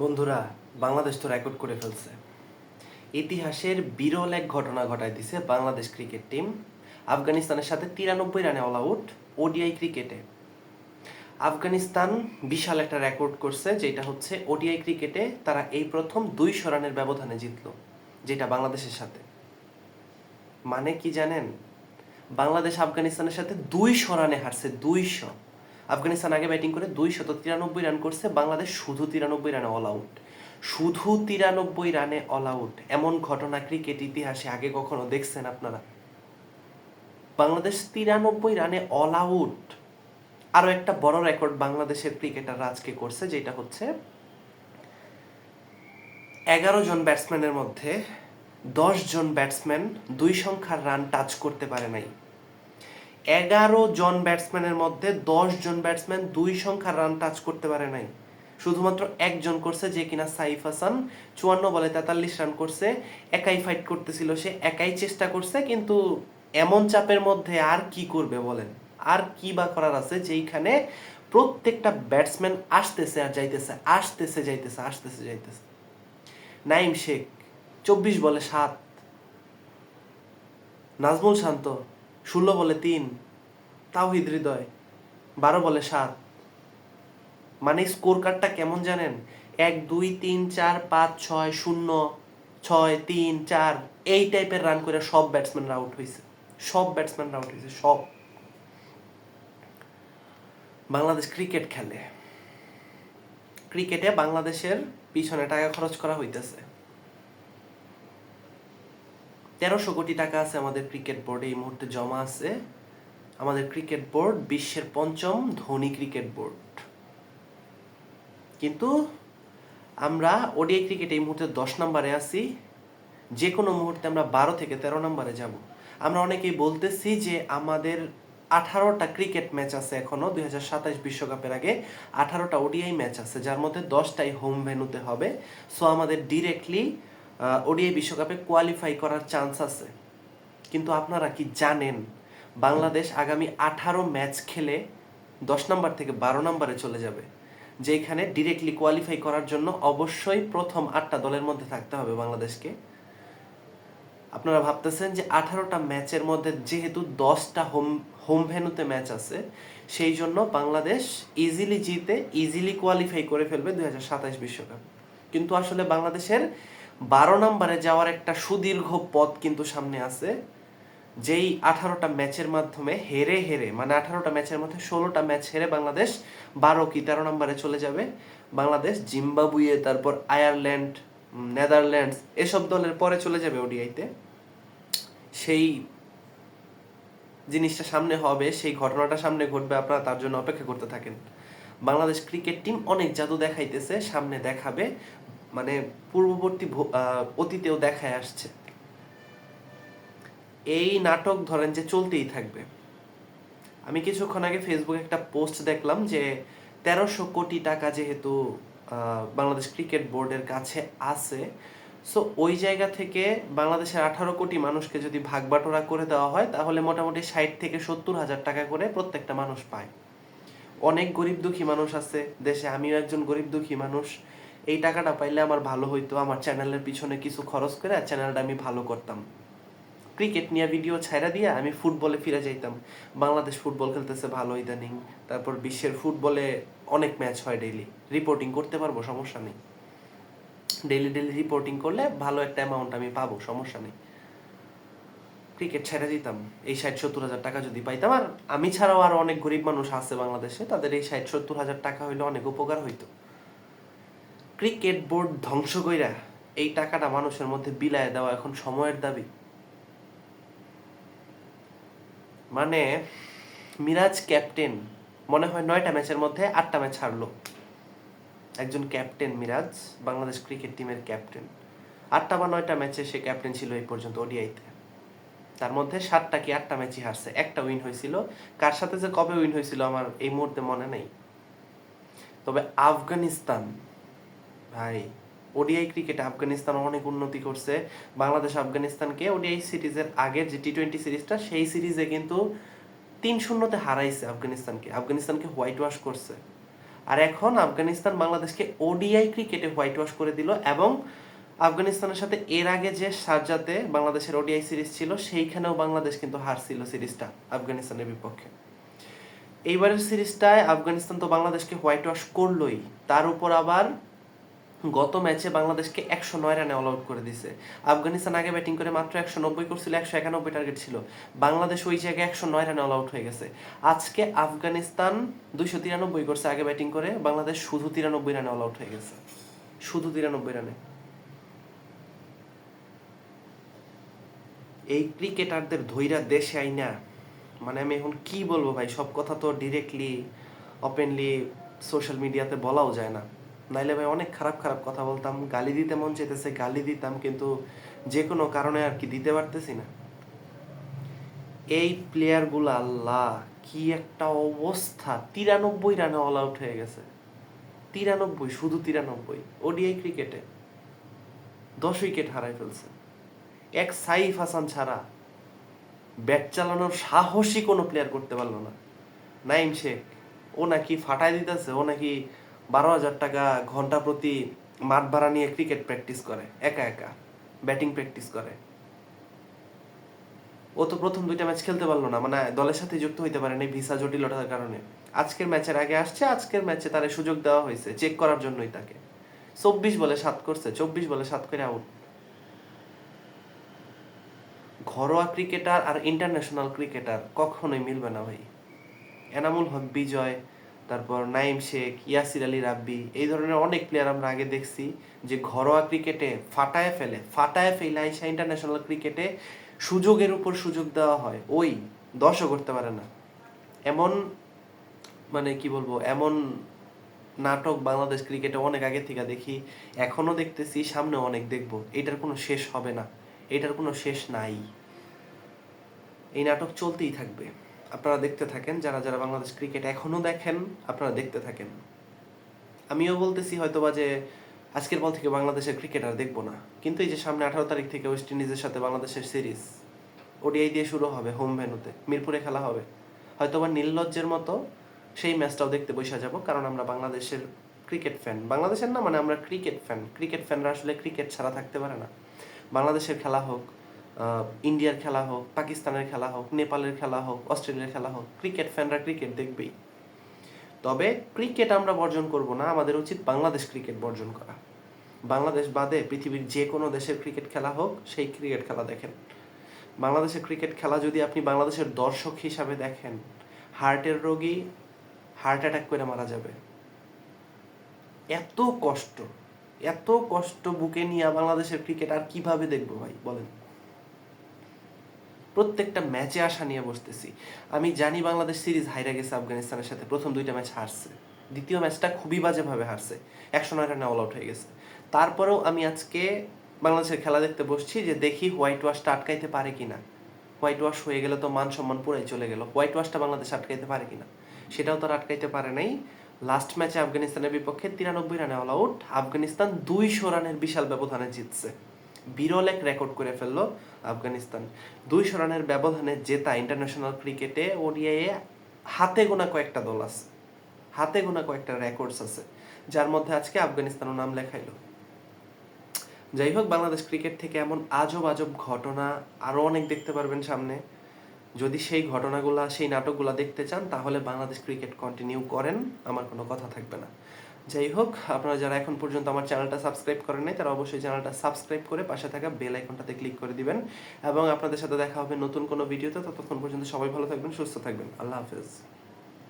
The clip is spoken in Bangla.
বন্ধুরা, বাংলাদেশ তো রেকর্ড করে ফেলছে। ইতিহাসের বিরল এক ঘটনা ঘটায় দিছে বাংলাদেশ ক্রিকেট টিম আফগানিস্তানের সাথে তিরানব্বই রানে অল আউট ওডিআই ক্রিকেটে আফগানিস্তান বিশাল একটা রেকর্ড করছে, যেটা হচ্ছে ওডিআই ক্রিকেটে তারা এই প্রথম দুইশো রানের ব্যবধানে জিতলো, যেটা বাংলাদেশের সাথে। মানে কি জানেন? বাংলাদেশ আফগানিস্তানের সাথে দুইশো রানে হারছে, দুইশো। আফগানিস্তান আগে ব্যাটিং করে দুইশত তিরানব্বই রান করছে, বাংলাদেশ শুধু তিরানব্বই রানে অল আউট শুধু তিরানব্বই রানে অল আউট এমন ঘটনা ক্রিকেট ইতিহাসে আগে কখনো দেখছেন আপনারা? বাংলাদেশ তিরানব্বই রানে অল আউট আরও একটা বড় রেকর্ড বাংলাদেশের ক্রিকেটার আজকে করছে, যেটা হচ্ছে এগারো জন ব্যাটসম্যানের মধ্যে দশ জন ব্যাটসম্যান দুই সংখ্যার রান টাচ করতে পারে নাই। এগারো জন ব্যাটসম্যানের মধ্যে দশ জন ব্যাটসম্যান দুই সংখ্যার রান টাচ করতে পারে নাই। শুধুমাত্র একজন করছে যে কিনা সাইফ হাসান, চুয়ান্ন বলে তেতাল্লিশ রান করছে, একাই ফাইট করতেছিল, সে একাই চেষ্টা করছে, কিন্তু এমন চাপের মধ্যে আর কি করবে বলেন? আর কি বা করার আছে যেইখানে প্রত্যেকটা ব্যাটসম্যান আসতেছে আর যাইতেছে, আসতেছে যাইতেছে আসতেছে, যাইতেছে। নাইম শেখ, চব্বিশ বলে সাত। নাজমুল শান্ত ষোলো বলে তিন, তাওহিদ হৃদয়, বারো বলে সাত। মানে স্কোর কার্ডটা কেমন জানেন? এক, দুই, তিন, চার, পাঁচ, ছয়, শূন্য, ছয়, তিন, চার, এই টাইপের রান করে সব ব্যাটসম্যান আউট হয়েছে সব ব্যাটসম্যান আউট হয়েছে সব। বাংলাদেশ ক্রিকেট খেলে। ক্রিকেটে বাংলাদেশের পিছনে টাকা খরচ করা হইতেছে। তেরোশো কোটি টাকা আছে আমাদের ক্রিকেট বোর্ডে এই মুহূর্তে জমা আছে। আমাদের ক্রিকেট বোর্ড বিশ্বের পঞ্চম ধনী ক্রিকেট বোর্ড কিন্তু আমরা ওডিআই ক্রিকেট এই মুহূর্তে দশ নম্বরে আছি। যে কোনো মুহূর্তে আমরা বারো থেকে তেরো নম্বরে যাব। আমরা অনেকেই বলতেছি যে আমাদের আঠারোটা ক্রিকেট ম্যাচ আছে এখনও দুই হাজার সাতাশ বিশ্বকাপের আগে আঠারোটা ওডিআই ম্যাচ আছে, যার মধ্যে দশটাই হোম ভেনুতে হবে। সো আমাদের ডিরেক্টলি ওডিআই বিশ্বকাপে কোয়ালিফাই করার চান্স আছে। কিন্তু আপনারা কি জানেন, বাংলাদেশ আগামী আঠারো ম্যাচ খেলে দশ নম্বর থেকে বারো নম্বরে চলে যাবে, যেখানে ডিরেক্টলি কোয়ালিফাই করার জন্য অবশ্যই প্রথম আটটা দলের মধ্যে থাকতে হবে বাংলাদেশকে। আপনারা ভাবতেছেন যে আঠারোটা ম্যাচের মধ্যে যেহেতু দশটা হোম হোম ভেনুতে ম্যাচ আছে, সেই জন্য বাংলাদেশ ইজিলি জিতে ইজিলি কোয়ালিফাই করে ফেলবে দুই হাজার সাতাশ বিশ্বকাপ। কিন্তু আসলে বাংলাদেশের বারো নম্বরে যাওয়ার একটা সুদীর্ঘ পথ কিন্তু সামনে আছে, যেই আঠারোটা ম্যাচের মাধ্যমে হেরে হেরে মানে আঠারোটা ম্যাচের মধ্যে ষোলোটা ম্যাচ হেরে বাংলাদেশ বারো কি তেরো নম্বরে চলে যাবে। বাংলাদেশ, জিম্বাবুয়ে, তারপর আয়ারল্যান্ড নেদারল্যান্ডস, এসব দলের পরে চলে যাবে ওডিআইতে। সেই জিনিসটা সামনে হবে, সেই ঘটনাটা সামনে ঘটবে, আপনারা তার জন্য অপেক্ষা করতে থাকেন। বাংলাদেশ ক্রিকেট টিম অনেক জাদু দেখাইতেছে, সামনে দেখাবে। মানে পূর্ববর্তী অতীতেও দেখায় আসছে। এই নাটক ধরেন যে চলতেই থাকবে। আমি কিছুক্ষণ আগে ফেসবুকে একটা পোস্ট দেখলাম যে তেরোশো কোটি টাকা যেহেতু বাংলাদেশ ক্রিকেট বোর্ডের কাছে আছে সো ওই জায়গা থেকে বাংলাদেশের আঠারো কোটি মানুষকে যদি ভাগ বাটোরা করে দেওয়া হয়, তাহলে মোটামুটি ষাট থেকে সত্তর হাজার টাকা করে প্রত্যেকটা মানুষ পায়। অনেক গরিব দুঃখী মানুষ আছে দেশে, আমিও একজন গরিব দুঃখী মানুষ। এই টাকাটা পাইলে আমার ভালো হইতো, আমার চ্যানেলের পিছনে কিছু খরচ করে চ্যানেলটা আমি ভালো করতাম। ক্রিকেট নিয়ে ভিডিও ছাইরা দিয়ে আমি ফুটবলে ফিরে যাইতাম। বাংলাদেশ ফুটবল খেলতেছে ভালো ইদানিং, তারপর বিশ্বের ফুটবলে অনেক ম্যাচ হয় ডেইলি রিপোর্টিং করতে পারব, সমস্যা নেই। ডেইলি ডেইলি রিপোর্টিং করলে ভালো একটা অ্যামাউন্ট আমি পাবো, সমস্যা নেই। ক্রিকেট ছেড়ে দিতাম এই ষাট সত্তর হাজার টাকা যদি পাইতাম, আর আমি ছাড়াও আরও অনেক গরিব মানুষ আছে বাংলাদেশে, তাদের এই ষাট সত্তর হাজার টাকা হইলে অনেক উপকার হইতো। ক্রিকেট বোর্ড ধ্বংস কইরা এই টাকাটা মানুষের মধ্যে বিলায় দেওয়া এখন সময়ের দাবি। মানে মিরাজ ক্যাপ্টেন মনে হয় নয়টা ম্যাচের মধ্যে আটটা ম্যাচ হারলো। একজন ক্যাপ্টেন মিরাজ, বাংলাদেশ ক্রিকেট টিমের ক্যাপ্টেন। আটটা বা নয়টা ম্যাচে সে ক্যাপ্টেন ছিল এই পর্যন্ত ওডিআইতে। তার মধ্যে সাতটা কি আটটা ম্যাচই হারছে? একটা উইন হয়েছিল। কার সাথে যে কবে উইন হয়েছিল আমার এই মুহূর্তে মনে নেই। তবে আফগানিস্তান ভাই ওডিআই ক্রিকেটে আফগানিস্তান অনেক উন্নতি করছে। বাংলাদেশ আফগানিস্তানকে ওডিআই সিরিজের আগের যে টি টোয়েন্টি সিরিজটা, সেই সিরিজে কিন্তু তিন শূন্যতে হারাইছে আফগানিস্তানকে। আফগানিস্তানকে হোয়াইট ওয়াশ করছে। আর এখন আফগানিস্তান বাংলাদেশকে ওডিআই ক্রিকেটে হোয়াইট ওয়াশ করে দিল এবং আফগানিস্তানের সাথে এর আগে যে সারজাতে বাংলাদেশের ওডিআই সিরিজ ছিল, সেইখানেও বাংলাদেশ কিন্তু হারছিল সিরিজটা আফগানিস্তানের বিপক্ষে। এইবারের সিরিজটায় আফগানিস্তান তো বাংলাদেশকে হোয়াইট ওয়াশ করলোই। তার উপর আবার গত ম্যাচে বাংলাদেশকে একশো নয় রানে অল আউট করে দিছে। আফগানিস্তান আগে ব্যাটিং করে মাত্র একশো নব্বই করছিল, একশো একানব্বই টার্গেট ছিল। বাংলাদেশ ওই জায়গায় একশো নয় রানে অল আউট হয়ে গেছে। আজকে আফগানিস্তান দুইশো তিরানব্বই করছে আগে ব্যাটিং করে, বাংলাদেশ শুধু তিরানব্বই রানে অল আউট হয়ে গেছে। শুধু তিরানব্বই রানে। এই ক্রিকেটারদের ধৈরা দেশে আইনা মানে আমি এখন কি বলব ভাই, সব কথা তো ডিরেক্টলি ওপেনলি সোশ্যাল মিডিয়াতে বলাও যায় না। নাইলে ভাই অনেক খারাপ খারাপ কথা বলতাম, গালি দিতে মন চেতেছে গালি দিতাম, কিন্তু যে কোনো কারণে আর কি দিতে পারতেছি না। এই প্লেয়ারগুলো আল্লাহ, কি একটা অবস্থা। তিরানব্বই রানে অল আউট হয়ে গেছে। তিরানব্বই, শুধু তিরানব্বই। ওডিআই ক্রিকেটে দশ উইকেট হারাই ফেলছে। এক সাইফ হাসান ছাড়া ব্যাট চালানোর সাহসী কোনো প্লেয়ার করতে পারল না। নাইম শেখ, ও নাকি ফাটাই দিতেছে, ও নাকি বারো হাজার টাকা ঘণ্টা প্রতি মাঠ ভাড়া নিয়ে ক্রিকেট প্র্যাকটিস করে, একা একা ব্যাটিং প্র্যাকটিস করে। ও তো প্রথম দুইটা ম্যাচ খেলতে পারল না মানে দলের সাথে যুক্ত হইতে পারেনি, ভিসা জটিলতার কারণে। আজকের ম্যাচের আগে আসছে, আজকের ম্যাচে তার সুযোগ দেওয়া হয়েছে চেক করার জন্যই তাকে। চব্বিশ বলে সাত করছে, চব্বিশ বলে সাত করে আউট ঘরোয়া ক্রিকেটার আর ইন্টারন্যাশনাল ক্রিকেটার কখনোই মিলবে না ভাই। এনামুল হক, বিজয় তারপর নাইম শেখ, ইয়াসির আলী রাব্বি, এই ধরনের অনেক প্লেয়ার আমরা আগে দেখছি যে ঘরোয়া ক্রিকেটে ফাটায় ফেলে ফাটায় ফেলে আইসা ইন্টারন্যাশনাল ক্রিকেটে সুযোগের উপর সুযোগ দেওয়া হয়। ওই দশও করতে পারে না। এমন মানে কি বলব, এমন নাটক বাংলাদেশ ক্রিকেটে অনেক আগে থেকে দেখি, এখনও দেখতেছি সামনে অনেক দেখব। এটার কোনো শেষ হবে না। এটার কোনো শেষ নাই। এই নাটক চলতেই থাকবে। আপনারা দেখতে থাকেন, যারা যারা বাংলাদেশ ক্রিকেট এখনও দেখেন, আপনারা দেখতে থাকেন। আমিও বলতেছি হয়তোবা যে আজকের বল থেকে বাংলাদেশের ক্রিকেট আর দেখব না। কিন্তু এই যে সামনে আঠারো তারিখ থেকে ওয়েস্ট ইন্ডিজের সাথে বাংলাদেশের সিরিজ ওডিআই দিয়ে শুরু হবে হোম ভেনুতে মিরপুরে খেলা হবে। হয়তোবা নীললজ্জের মতো সেই ম্যাচটাও দেখতে বসে যাব, কারণ আমরা বাংলাদেশের ক্রিকেট ফ্যান বাংলাদেশের না মানে আমরা ক্রিকেট ফ্যান ক্রিকেট ফ্যানরা আসলে ক্রিকেট ছাড়া থাকতে পারে না। বাংলাদেশের খেলা হোক ইন্ডিয়ার খেলা হোক পাকিস্তানের খেলা হোক নেপালের খেলা হোক অস্ট্রেলিয়ার খেলা হোক ক্রিকেট ফ্যানরা ক্রিকেট দেখবেই। তবে ক্রিকেট আমরা বর্জন করব না, আমাদের উচিত বাংলাদেশ ক্রিকেট বর্জন করা। বাংলাদেশ বাদে পৃথিবীর যে কোনো দেশের ক্রিকেট খেলা হোক, সেই ক্রিকেট খেলা দেখেন। বাংলাদেশের ক্রিকেট খেলা যদি আপনি বাংলাদেশের দর্শক হিসাবে দেখেন হার্টের রোগী হার্ট অ্যাটাক করে মারা যাবে। এত কষ্ট এত কষ্ট বুকে নিয়ে বাংলাদেশের ক্রিকেট আর কীভাবে দেখব ভাই, বলেন? প্রত্যেকটা ম্যাচে আসা নিয়ে বসতেছি। আমি জানি বাংলাদেশ সিরিজ হাইরা গেছে আফগানিস্তানের সাথে। প্রথম দুইটা ম্যাচ হারছে। দ্বিতীয় ম্যাচটা খুবই বাজেভাবে হারছে। একশো নয় রানে অল আউট হয়ে গেছে। তারপরেও আমি আজকে বাংলাদেশের খেলা দেখতে বসছি যে দেখি হোয়াইট ওয়াশটা আটকাইতে পারে কিনা। হোয়াইট ওয়াশ হয়ে গেলে তো মান সম্মান পুরাই চলে গেল। হোয়াইট ওয়াশটা বাংলাদেশ আটকাইতে পারে কিনা? সেটাও তারা আটকাইতে পারে নাই। লাস্ট ম্যাচে আফগানিস্তানের বিপক্ষে তিরানব্বই রানে অল আউট আফগানিস্তান দুইশো রানের বিশাল ব্যবধানে জিতছে। বিরল এক রেকর্ড করে ফেলল আফগানিস্তান। দুইশো রানের ব্যবধানে জেতা ইন্টারন্যাশনাল ক্রিকেটে ওডিআই হাতে গোনা কয়েকটা দল আছে। হাতে গোনা কয়েকটা রেকর্ডস আছে, যার মধ্যে আজকে আফগানিস্তানও নাম লেখাইলো। যাই হোক, বাংলাদেশ ক্রিকেট থেকে এমন আজব আজব ঘটনা আরও অনেক দেখতে পারবেন সামনে। যদি সেই ঘটনাগুলা, সেই নাটকগুলা দেখতে চান, তাহলে বাংলাদেশ ক্রিকেট কন্টিনিউ করেন, আমার কোনো কথা থাকবে না। যাই হোক, আপনারা যারা এখন পর্যন্ত আমার চ্যানেলটা সাবস্ক্রাইব করেন নাই, তারা অবশ্যই চ্যানেলটা সাবস্ক্রাইব করে পাশে থাকা বেল আইকনটাতে ক্লিক করে দিবেন এবং আপনাদের সাথে দেখা হবে নতুন কোনো ভিডিওতে। ততক্ষণ পর্যন্ত সবাই ভালো থাকবেন, সুস্থ থাকবেন। আল্লাহ হাফেজ।